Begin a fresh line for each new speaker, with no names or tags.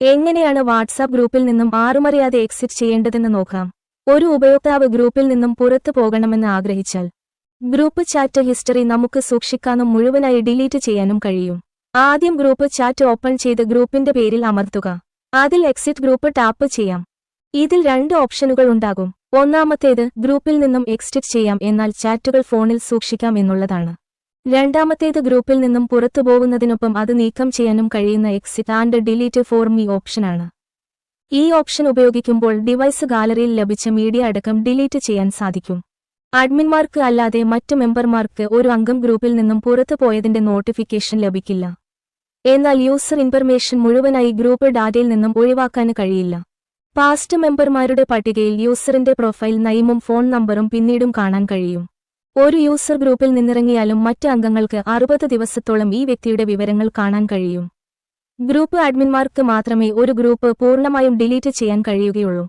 എങ്ങനെയാണ് വാട്സാപ്പ് ഗ്രൂപ്പിൽ നിന്നും ആറുമറിയാതെ എക്സിറ്റ് ചെയ്യേണ്ടതെന്ന് നോക്കാം. ഒരു ഉപയോക്താവ് ഗ്രൂപ്പിൽ നിന്നും പുറത്തു പോകണമെന്ന് ആഗ്രഹിച്ചാൽ ഗ്രൂപ്പ് ചാറ്റ് ഹിസ്റ്ററി നമുക്ക് സൂക്ഷിക്കാനും മുഴുവനായി ഡിലീറ്റ് ചെയ്യാനും കഴിയും. ആദ്യം ഗ്രൂപ്പ് ചാറ്റ് ഓപ്പൺ ചെയ്ത് ഗ്രൂപ്പിന്റെ പേരിൽ അമർത്തുക. അതിൽ എക്സിറ്റ് ഗ്രൂപ്പ് ടാപ്പ് ചെയ്യാം. ഇതിൽ രണ്ട് ഓപ്ഷനുകൾ ഉണ്ടാകും. ഒന്നാമത്തേത് ഗ്രൂപ്പിൽ നിന്നും എക്സിറ്റ് ചെയ്യാം എന്നാൽ ചാറ്റുകൾ ഫോണിൽ സൂക്ഷിക്കാം എന്നുള്ളതാണ്. രണ്ടാമത്തേത് ഗ്രൂപ്പിൽ നിന്നും പുറത്തു പോകുന്നതിനൊപ്പം അത് നീക്കം ചെയ്യാനും കഴിയുന്ന exit and delete for me ഓപ്ഷനാണ് ഈ ഓപ്ഷൻ ഉപയോഗിക്കുമ്പോൾ ഡിവൈസ് ഗാലറിയിൽ ലഭിച്ച മീഡിയ അടക്കം ഡിലീറ്റ് ചെയ്യാൻ സാധിക്കും. അഡ്മിന്മാർക്ക് അല്ലാതെ മറ്റു മെമ്പർമാർക്ക് ഒരു അംഗം ഗ്രൂപ്പിൽ നിന്നും പുറത്തു പോയതിന്റെ നോട്ടിഫിക്കേഷൻ ലഭിക്കില്ല. എന്നാൽ യൂസർ ഇൻഫർമേഷൻ മുഴുവനായി ഗ്രൂപ്പ് ഡാറ്റയിൽ നിന്നും ഒഴിവാക്കാൻ കഴിയില്ല. പാസ്റ്റ് മെമ്പർമാരുടെ പട്ടികയിൽ യൂസറിന്റെ പ്രൊഫൈൽ നയമും ഫോൺ നമ്പറും പിന്നീടും കാണാൻ കഴിയും. ഒരു യൂസർ ഗ്രൂപ്പിൽ നിന്നിറങ്ങിയാലും മറ്റ് അംഗങ്ങൾക്ക് അറുപത് ദിവസത്തോളം ഈ വ്യക്തിയുടെ വിവരങ്ങൾ കാണാൻ കഴിയും. ഗ്രൂപ്പ് അഡ്മിന്മാർക്ക് മാത്രമേ ഒരു ഗ്രൂപ്പ് പൂർണമായും ഡിലീറ്റ് ചെയ്യാൻ കഴിയുകയുള്ളൂ.